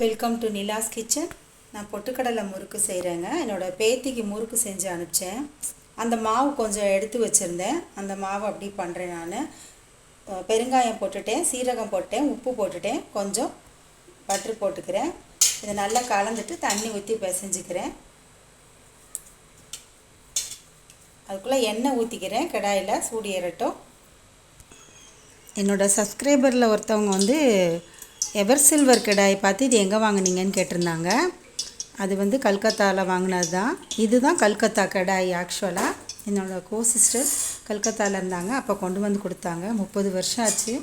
Welcome to Nila's kitchen நான் பொட்டுக்கடலை முறுக்கு செய்கிறேங்க என்னோடய பேத்திக்கு முறுக்கு செஞ்சு அனுப்பிச்சேன். அந்த மாவு கொஞ்சம் எடுத்து வச்சுருந்தேன். அந்த மாவு அப்படி பண்ணுறேன் நான். பெருங்காயம் போட்டுட்டேன் சீரகம் போட்டேன் உப்பு போட்டுட்டேன். கொஞ்சம் பட்ரு போட்டுக்கிறேன். இதை நல்லா கலந்துட்டு தண்ணி ஊற்றி பிசைஞ்சிக்கிறேன். அதுக்குள்ளே எண்ணெய் ஊற்றிக்கிறேன் கடாயில் சூடு ஏறட்டும். என்னோடய சப்ஸ்கிரைபரில் ஒருத்தவங்க வந்து எவர் சில்வர் கடாயை பார்த்து இது எங்கே வாங்குனீங்கன்னு கேட்டிருந்தாங்க. அது வந்து கல்கத்தாவில் வாங்கினது தான் இதுதான் கல்கத்தா கடாய் ஆக்சுவலாக என்னோடய கோ சிஸ்டர் கல்கத்தாவில் இருந்தாங்க. அப்போ கொண்டு வந்து கொடுத்தாங்க. முப்பது வருஷம் ஆச்சு.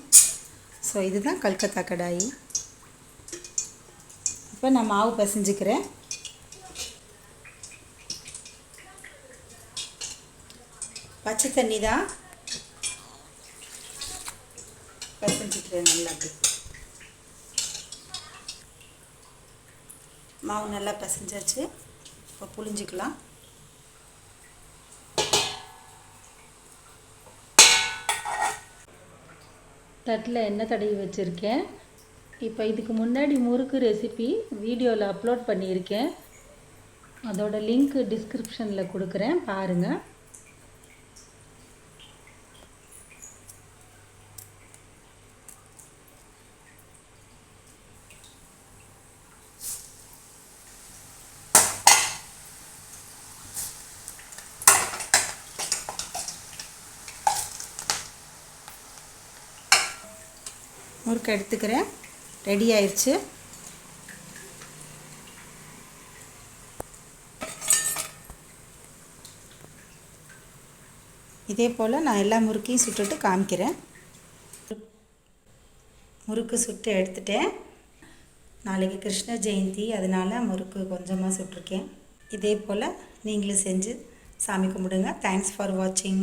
ஸோ இதுதான் கல்கத்தா கடாய். இப்போ நான் மாவு பசைஞ்சுக்கிறேன். பச்சை தண்ணி தான் பிசைஞ்சிக்கிறேன் நல்லா மாவு நல்லா பிசைஞ்சாச்சு. இப்போ புளிஞ்சிக்கலாம் தட்டில் எண்ணெய் தடவி வச்சுருக்கேன்? இப்போ இதுக்கு முன்னாடி முறுக்கு ரெசிபி வீடியோவில் அப்லோட் பண்ணியிருக்கேன். அதோட லிங்க் டிஸ்கிரிப்ஷனில் கொடுக்குறேன். பாருங்கள் முறுக்கு எடுத்துக்கிறேன். ரெடி ஆயிடுச்சு இதே போல் நான் எல்லா முறுக்கையும் சுட்டுட்டு காமிக்கிறேன். முறுக்கு சுட்டு எடுத்துட்டேன். நாளைக்கு கிருஷ்ண ஜெயந்தி அதனால் முறுக்கு கொஞ்சமாக சுட்டிருக்கேன். இதே போல் நீங்களும் செஞ்சு சாமி கும்பிடுங்க. தேங்க்ஸ் ஃபார் வாட்சிங்